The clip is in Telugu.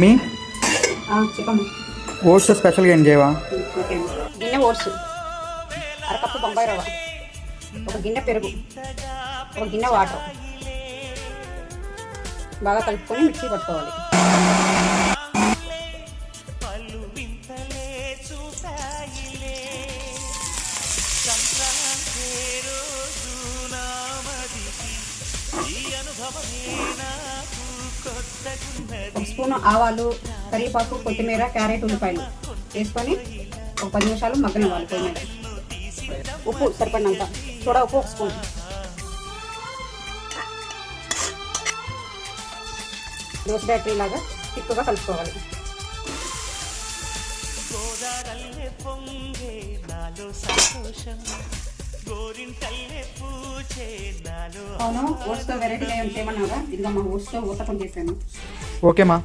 మీ? చెప్పమ్మా. ఓట్స్ స్పెషల్గా ఏం చేయవా? గిన్నె ఓట్స్. అరకప్పు బొంబాయి రవ్వ. ఒక గిన్నె పెరుగు. ఒక గిన్నె వాటర్. బాగా కలుపుకొని మిక్సీ పట్టుకోవాలి. ఒక స్పూన్ ఆవాలు కరివేపాకు కొత్తిమీర క్యారెట్ ఉల్లిపాయలు వేసుకొని ఒక పది నిమిషాలు మగ్గనివ్వాలి పొయ్యి మీద. ఉప్పు సరిపడినంత. చూడ ఉప్పు ఒక స్పూన్. దోశ బ్యాటరీ లాగా తిక్కుగా కలుపుకోవాలి. గోదారల్లే గోరింటల్లే అవును ఓట్స్తో వెరైటీగా ఏమైనా చేయమన్నావుగా ఇదిగో మా ఓట్స్తో ఊతకం చేశాను. ఓకేమా